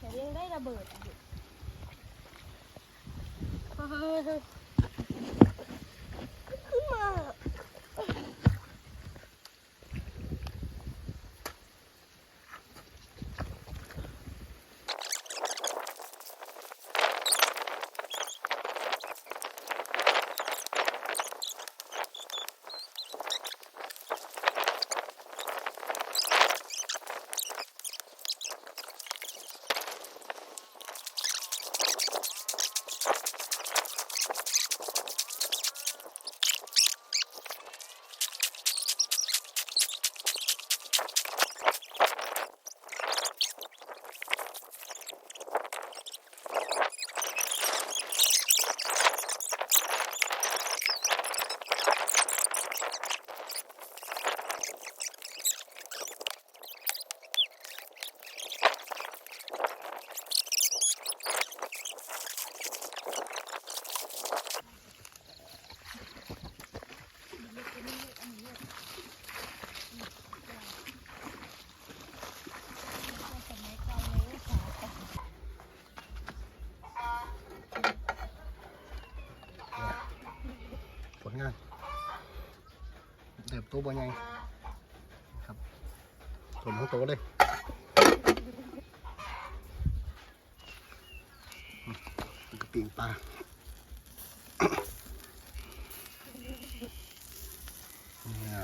แต่ยังได้ระเบิดอยู่ เติบโตบ่ใหญ่ครับสมทั้งโตเลยกระปิงปลาเนี่ย